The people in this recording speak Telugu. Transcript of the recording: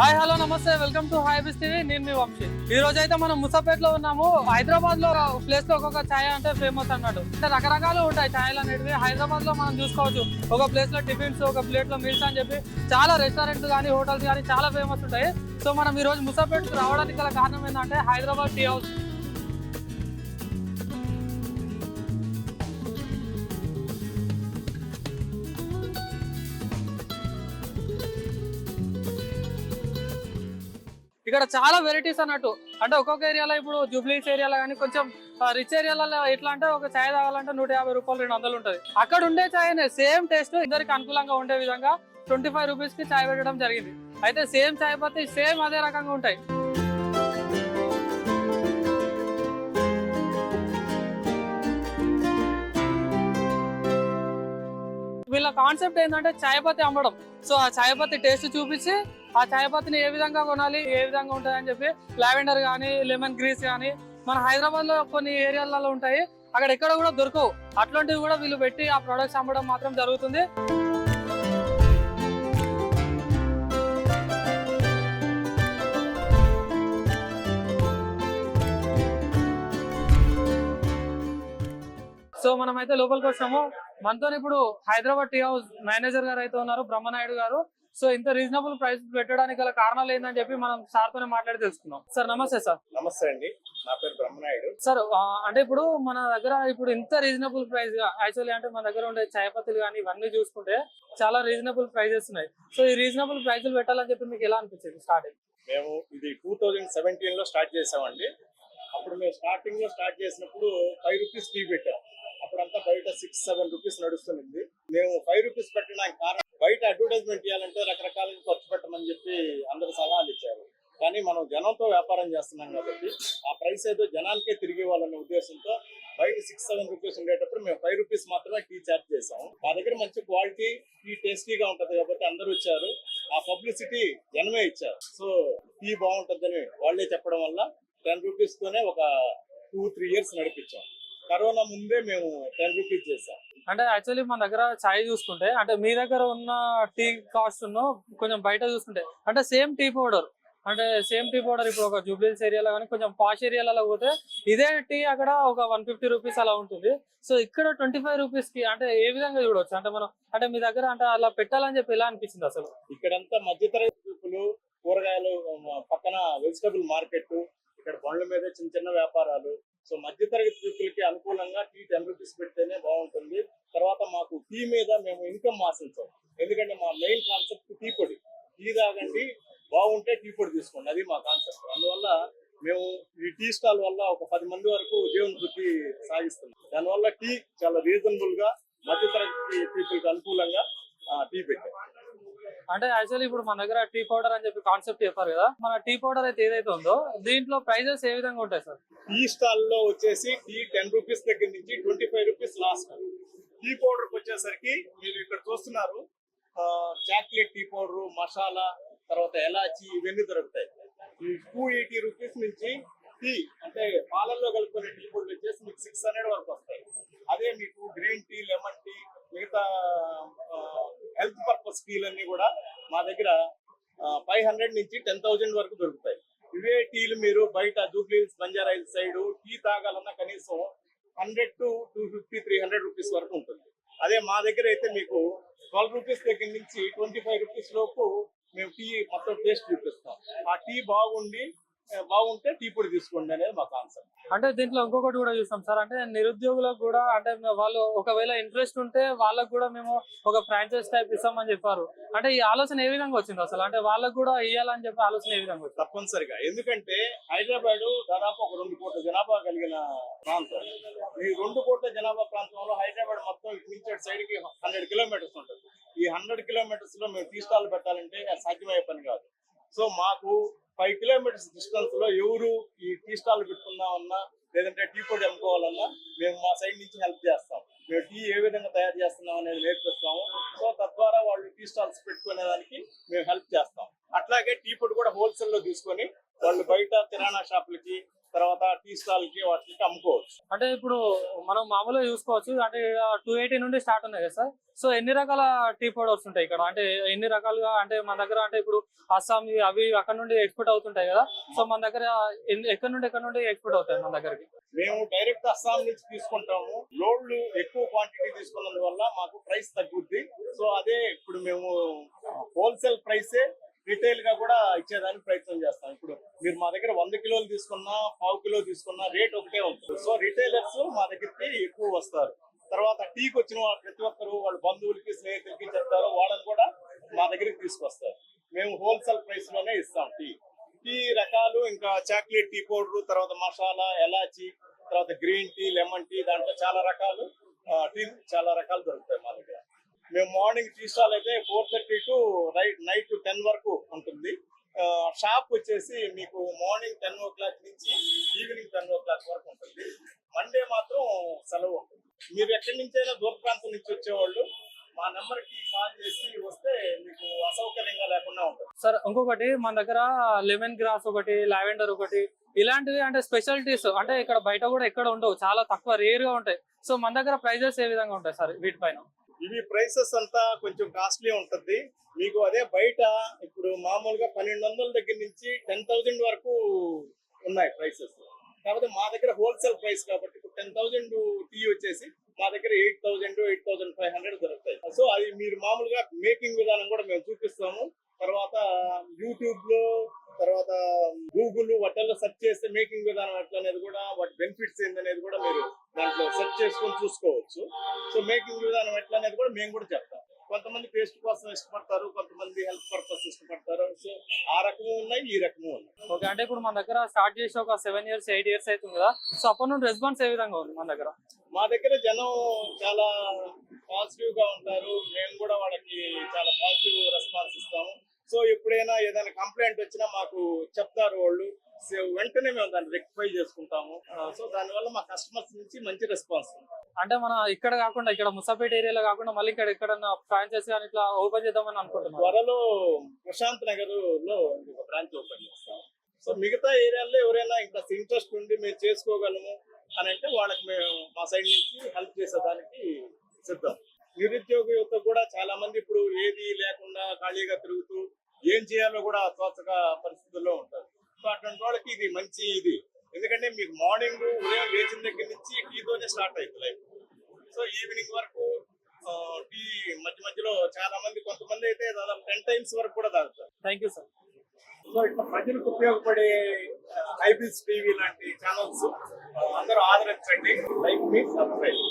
హాయ్ హలో నమస్తే. Welcome to Hybiz TV. నేను మీ వంశీ. ఈ రోజు అయితే మనం ముసాపేట్లో ఉన్నాము. హైదరాబాద్లో ప్లేస్లో ఒక్కొక్క ఛాయ్ అంటే ఫేమస్ అన్నట్టు అంటే రకరకాలు ఉంటాయి ఛాయలు అనేటివి. హైదరాబాద్లో మనం చూసుకోవచ్చు. ఒక ప్లేస్లో టిఫిన్స్ ఒక ప్లేట్లో మీల్స్ అని చెప్పి చాలా రెస్టారెంట్స్ కానీ హోటల్స్ కానీ చాలా ఫేమస్ ఉంటాయి. సో మనం ఈ రోజు ముసాపేట్ రావడానికి గల కారణం ఏంటంటే హైదరాబాద్ టీ హౌస్. ఇక్కడ చాలా వెరైటీస్ అన్నట్టు. అంటే ఒక్కొక్క ఏరియాలో ఇప్పుడు జూబ్లీస్ ఏరియాలో కానీ కొంచెం రిచ్ ఏరియాలలో ఎట్లా అంటే ఒక ఛాయ్ తాగాలంటే నూట యాభై రూపాయలు రెండు వందలు ఉంటుంది. అక్కడ ఉండే ఛాయ్నే సేమ్ టేస్ట్ ఇద్దరికి అనుకూలంగా ఉండే విధంగా ట్వంటీ ఫైవ్ రూపీస్కి ఛాయ్ పెట్టడం జరిగింది. అయితే సేమ్ ఛాయ్ పత్తి సేమ్ అదే రకంగా ఉంటాయి. వీళ్ళ కాన్సెప్ట్ ఏంటంటే ఛాయ్ పత్తి అమ్మడం. సో ఆ ఛాయ్ పత్తి టేస్ట్ చూపించి ఆ చాయ్ పత్తిని ఏ విధంగా కొనాలి ఏ విధంగా ఉంటుంది అని చెప్పి లావెండర్ కానీ లెమన్ గ్రీస్ కానీ మన హైదరాబాద్లో కొన్ని ఏరియాలలో ఉంటాయి. అక్కడ ఎక్కడ కూడా దొరకవు. అట్లాంటివి కూడా వీళ్ళు పెట్టి ఆ ప్రొడక్ట్స్ అమ్మడం మాత్రం జరుగుతుంది. సో మనం అయితే లోపలికి వచ్చాము. మనతో ఇప్పుడు హైదరాబాద్ టీ హౌస్ మేనేజర్ గారు అయితే ఉన్నారు బ్రహ్మనాయుడు గారు. సో ఇంత రీజనబుల్ ప్రైస్ పెట్టడానికి గల కారణాలు ఏంటని చెప్పి మనం సార్ తోనే మాట్లాడి తెలుసుకుందాం సార్ నమస్తే సార్ నమస్తే అండి. నా పేరు బ్రహ్మనాయుడు. సార్ అంటే ఇప్పుడు మన దగ్గర ఇప్పుడు ఇంత రీజనబుల్ ప్రైస్ యాక్చువల్లీ అంటే మన దగ్గర ఉండే చాయపత్తులు కానీ ఇవన్నీ చూసుకుంటే చాలా రీజనబుల్ ప్రైజెస్ ఉన్నాయి. సో ఈ రీజనబుల్ ప్రైజులు పెట్టాలని చెప్పి మీకు ఎలా అనిపించింది స్టార్టింగ్ మేము ఇది టూ థౌజండ్ సెవెంటీన్లో స్టార్ట్ చేసామండి అప్పుడు మేము స్టార్టింగ్లో స్టార్ట్ చేసినప్పుడు ఫైవ్ రూపీస్ టీ పెట్టాం. అప్పుడంతా బయట సిక్స్ సెవెన్ రూపీస్ నడుస్తుంది మేము ఫైవ్ రూపీస్ పెట్టడానికి కారణం బయట అడ్వర్టైజ్మెంట్ ఇవ్వాలంటే రకరకాలుగా ఖర్చు పెట్టమని చెప్పి అందరు సలహాలు ఇచ్చారు. కానీ మనం జనంతో వ్యాపారం చేస్తున్నాం కాబట్టి ఆ ప్రైస్ ఏదో జనాలకే తిరిగి ఇవ్వాలనే ఉద్దేశంతో బయట సిక్స్ సెవెన్ రూపీస్ ఉండేటప్పుడు మేము ఫైవ్ రూపీస్ మాత్రమే టీ చార్జ్ చేసాం మా దగ్గర మంచి క్వాలిటీ టీ టేస్టీగా ఉంటుంది కాబట్టి అందరూ వచ్చారు. ఆ పబ్లిసిటీ జనమే ఇచ్చారు. సో టీ బాగుంటుందని వాళ్ళే చెప్పడం వల్ల టెన్ రూపీస్ తోనే ఒక టూ త్రీ ఇయర్స్ నడిపించాం. కరోనా ముందే మేము టెన్ రూపీస్ చేసాం. అంటే యాక్చువల్లీ మన దగ్గర చాయ్ చూసుకుంటే అంటే మీ దగ్గర ఉన్న టీ కాస్ట్ కొంచెం బయట చూసుకుంటే అంటే సేమ్ టీ పౌడర్ అంటే సేమ్ టీ పౌడర్ ఇప్పుడు ఒక జూబ్లీస్ ఏరియాలో కానీ కొంచెం పాష్ ఏరియాలలో పోతే ఇదే టీ అక్కడ ఒక వన్ ఫిఫ్టీ రూపీస్ అలా ఉంటుంది. సో ఇక్కడ ట్వంటీ ఫైవ్ రూపీస్కి అంటే ఏ విధంగా చూడొచ్చు? అంటే మనం అంటే మీ దగ్గర అంటే అలా పెట్టాలని చెప్పి ఎలా అనిపించింది అసలు? ఇక్కడంతా మధ్యతరగతి పీపుల్ కూరగాయలు పక్కన వెజిటబుల్ మార్కెట్ ఇక్కడ బండ్ల మీద చిన్న చిన్న వ్యాపారాలు సో మధ్యతరగతి వ్యక్తులకి అనుకూలంగా టీ టెన్ రూపీస్ పెడితేనే బాగుంటుంది. తర్వాత మాకు టీ మీద మేము ఇన్కమ్ ఆశించాం ఎందుకంటే మా మెయిన్ కాన్సెప్ట్ టీ పొడి. టీ తాగండి బాగుంటే టీ పొడి తీసుకోండి. అది మా కాన్సెప్ట్ అందువల్ల మేము ఈ టీ స్టాల్ వల్ల ఒక పది మంది వరకు జీవన వృద్ధి సాగిస్తున్నాం. దానివల్ల టీ చాలా రీజనబుల్గా మధ్యతరగతి పీపుల్కి అనుకూలంగా ఆ, టీ పెట్టాం. అంటే యాక్చువల్లీ ఇప్పుడు మన దగ్గర టీ పౌడర్ అని చెప్పి కాన్సెప్ట్ చెప్పారు కదా. మన టీ పౌడర్ అయితే ఏదైతే ఉందో దీంట్లో ప్రైజెస్ ఏ విధంగా ఉంటాయి సార్? టీ స్టాల్లో వచ్చేసి టీ టెన్ రూపీస్ దగ్గర నుంచి twenty five rupees last tea powder వచ్చేసరికి మీరు ఇక్కడ చూస్తున్నారు చాక్లెట్ టీ పౌడర్ మసాలా తర్వాత ఎలాచి ఇవన్నీ దొరుకుతాయి. ఈ టూ ఎయిటీ రూపీస్ నుంచి టీ అంటే పాలల్లో కలుపుకునే టీ పౌడర్ వచ్చేసి మీకు సిక్స్ హండ్రెడ్ వరకు వస్తాయి. అదే మీకు గ్రీన్ టీ లెమన్ టీ మిగతా హెల్త్ పర్పస్ టీలు అన్ని కూడా మా దగ్గర ఫైవ్ హండ్రెడ్ నుంచి టెన్ థౌజండ్ వరకు దొరుకుతాయి. ఇవే టీలు మీరు బయట జూబ్లీస్ బంజారా హిల్స్ సైడ్ టీ తాగాలన్నా కనీసం hundred to two fifty three hundred rupees వరకు ఉంటుంది. అదే మా దగ్గర అయితే మీకు ట్వెల్వ్ రూపీస్ దగ్గర నుంచి ట్వంటీ ఫైవ్ రూపీస్ లోపు మేము టీ మొత్తం టేస్ట్ చూపిస్తాం. ఆ టీ బాగుండి బాగుంటే టీ పొడి తీసుకోండి అనేది మా కాన్సెప్ట్ అంటే దీంట్లో ఇంకొకటి కూడా చూస్తాం సార్. అంటే నిరుద్యోగులకు కూడా అంటే వాళ్ళు ఒకవేళ ఇంట్రెస్ట్ ఉంటే వాళ్ళకు కూడా మేము ఒక ఫ్రాంచైజ్ టైప్ ఇస్తామని చెప్పారు. అంటే ఈ ఆలోచన ఏ విధంగా వచ్చింది అసలు? అంటే వాళ్ళకు కూడా ఇవ్వాలని చెప్పి ఆలోచన ఏ విధంగా వచ్చింది? తప్పనిసరిగా. ఎందుకంటే హైదరాబాద్ దాదాపు ఒక రెండు కోట్ల జనాభా కలిగిన ప్రాంతం. ఈ రెండు కోట్ల జనాభా ప్రాంతంలో హైదరాబాద్ మొత్తం ఇటు నుంచి సైడ్కి హండ్రెడ్ కిలోమీటర్స్ ఉంటుంది. ఈ హండ్రెడ్ కిలోమీటర్స్లో మేము టీ స్టాల్ పెట్టాలంటే అది సాధ్యమయ్యే పని కాదు. సో మాకు ఫైవ్ కిలోమీటర్స్ డిస్టెన్స్లో ఎవరు ఈ టీ స్టాల్ పెట్టుకుందామన్నా లేదంటే టీ పొడి అమ్ముకోవాలన్నా మేము మా సైడ్ నుంచి హెల్ప్ చేస్తాం. మేము టీ ఏ విధంగా తయారు చేస్తున్నాం అనేది నేర్పిస్తాము. సో తద్వారా వాళ్ళు టీ స్టాల్స్ పెట్టుకునే దానికి మేము హెల్ప్ చేస్తాం. అట్లాగే టీ పొడి కూడా హోల్సేల్లో తీసుకొని వాళ్ళు బయట కిరాణా షాపులకి తర్వాత టీ స్టాల్కి వాటికి అమ్ముకోవచ్చు. అంటే ఇప్పుడు మనం మామూలుగా చూసుకోవచ్చు అంటే టూ ఎయిటీ నుండి స్టార్ట్ ఉన్నాయి కదా సార్? సో ఎన్ని రకాల టీ పౌడర్స్ ఉంటాయి ఇక్కడ? అంటే ఎన్ని రకాలుగా అంటే మన దగ్గర అంటే ఇప్పుడు అస్సాం అవి అక్కడ నుండి ఎక్స్పోర్ట్ అవుతుంటాయి కదా? సో మన దగ్గర ఎక్కడ నుండి ఎక్కడ నుండి ఎక్స్పోర్ట్ అవుతాయి మన దగ్గరికి? మేము డైరెక్ట్ అస్సాం నుంచి తీసుకుంటాము. లోడ్లు ఎక్కువ క్వాంటిటీ తీసుకున్నందువల్ల మాకు ప్రైస్ తగ్గుద్ది. సో అదే ఇప్పుడు మేము హోల్సేల్ ప్రైసే రిటైల్గా కూడా ఇచ్చేదానికి ప్రయత్నం చేస్తాం. ఇప్పుడు మీరు మా దగ్గర వంద కిలోలు తీసుకున్నా పావు కిలో తీసుకున్నా రేట్ ఒకటే ఉంటుంది. సో రిటైలర్స్ మా దగ్గరికి ఎక్కువ వస్తారు. తర్వాత టీకి వచ్చిన ప్రతి ఒక్కరు వాళ్ళ బంధువులకి స్నేహితులకి చెప్తారు. వాళ్ళని కూడా మా దగ్గరికి తీసుకొస్తారు. మేము హోల్సేల్ ప్రైస్లోనే ఇస్తాం టీ టీ రకాలు ఇంకా చాక్లెట్ టీ పౌడర్ తర్వాత మసాలా ఎలాచి తర్వాత గ్రీన్ టీ లెమన్ టీ దాంట్లో చాలా రకాలు టీ చాలా రకాలు దొరుకుతాయి మా దగ్గర. మేము మార్నింగ్ టీ స్టాల్ అయితే four thirty to night night ten వరకు ఉంటుంది. ఆ, షాప్ వచ్చేసి మీకు మార్నింగ్ టెన్ ఓ క్లాక్ నుంచి ఈవినింగ్ టెన్ ఓ క్లాక్ వరకు ఉంటుంది. మండే మాత్రం సెలవు ఉంటుంది. మీరు ఎక్కడి నుంచైనా దూర ప్రాంతం నుంచి వచ్చేవాళ్ళు మా నెంబర్కి కాల్ చేసి వస్తే మీకు అసౌకర్యంగా లేకుండా ఉంటుంది. సార్ ఇంకొకటి మన దగ్గర లెమన్ గ్రాస్ ఒకటి లావెండర్ ఒకటి ఇలాంటివి అంటే స్పెషాలిటీస్ అంటే ఇక్కడ బయట కూడా ఎక్కడ ఉండవు. చాలా తక్కువ రేర్గా ఉంటాయి. సో మన దగ్గర ప్రైజెస్ ఏ విధంగా ఉంటాయి సార్ వీటిపైన? ఇవి ప్రైసెస్ అంతా కొంచెం కాస్ట్లీ ఉంటుంది. మీకు అదే బయట ఇప్పుడు మామూలుగా పన్నెండు వందల దగ్గర నుంచి టెన్ థౌజండ్ వరకు ఉన్నాయి ప్రైసెస్. కాకపోతే మా దగ్గర హోల్సేల్ ప్రైస్ కాబట్టి ఇప్పుడు టెన్ థౌజండ్ టీ వచ్చేసి మా దగ్గర eight thousand eight thousand five hundred దొరుకుతాయి. సో అది మీరు మామూలుగా మేకింగ్ విధానం కూడా మేము చూపిస్తాము. తర్వాత యూట్యూబ్లో తర్వాత గూగుల్ వాటిల్లో సెర్చ్ చేస్తే మేకింగ్ విధానం ఎట్లా అనేది కూడా వాటి బెనిఫిట్స్ ఏందనేది కూడా మీరు దాంట్లో సెర్చ్ చేసుకొని చూసుకోవచ్చు. సో మేకింగ్ విధానం ఎట్లా అనేది కూడా మేము కూడా చెప్తాం. కొంతమంది టేస్ట్ కోసం ఇష్టపడతారు కొంతమంది హెల్త్ పర్పస్ ఇష్టపడతారు. సో ఆ రకము ఉన్నాయి ఈ రకము ఉన్నాయి. ఓకే అంటే ఇప్పుడు మన దగ్గర స్టార్ట్ చేసి ఒక సెవెన్ ఇయర్స్ ఎయిట్ ఇయర్స్ అవుతుంది కదా. సో అప్పటి నుండి రెస్పాన్స్ ఏ విధంగా ఉంది మన దగ్గర? మా దగ్గర జనం చాలా పాజిటివ్గా ఉంటారు. మేము కూడా వాళ్ళకి చాలా పాజిటివ్ రెస్పాన్స్ ఇస్తాము. సో ఎప్పుడైనా ఏదైనా కంప్లైంట్ వచ్చినా మాకు చెప్తారు వాళ్ళు. సో వెంటనే మేము దాన్ని రెక్టిఫై చేసుకుంటాము. సో దానివల్ల మా కస్టమర్స్ నుంచి మంచి రెస్పాన్స్ అంటే మన ఇక్కడ కాకుండా ఇక్కడ ముసాపేట ఏరియాలో కాకుండా మళ్ళీ ఇక్కడ ఎక్కడన్నా ఫ్రాంచైజ్ కానీ ఇట్లా ఓపెన్ చేద్దామని అనుకుంటున్నాను త్వరలో ప్రశాంత్ నగర్లో ఒక బ్రాంచ్ ఓపెన్ చేస్తాం. సో మిగతా ఏరియాల్లో ఎవరైనా ఇంకా ఇంట్రెస్ట్ ఉండి మేము చేసుకోగలము అని అంటే వాళ్ళకి మేము మా సైడ్ నుంచి హెల్ప్ చేసేదానికి సిద్ధం. నిరుద్యోగ యువత కూడా చాలా మంది ఇప్పుడు ఏది లేకుండా ఖాళీగా తిరుగుతూ ఏం చేయాలో కూడా తోచక పరిస్థితుల్లో ఉంటారు. సో అటువంటి వాళ్ళకి ఇది మంచి ఇది. ఎందుకంటే మీకు మార్నింగ్ ఉదయం లేచిన దగ్గర నుంచి టీతోనే స్టార్ట్ అవుతుంది లైఫ్. సో ఈవినింగ్ వరకు టీ మధ్య మధ్యలో చాలా మంది కొంతమంది అయితే దాదాపు టెన్ టైమ్స్ వరకు కూడా తాగుతారు. Thank you sir. సో ఇట్లా ప్రజలకు ఉపయోగపడే ఐబిస్ టీవీ లాంటి ఛానల్స్ అందరూ ఆదరించండి. లైక్ మీ సబ్స్క్రైబ్.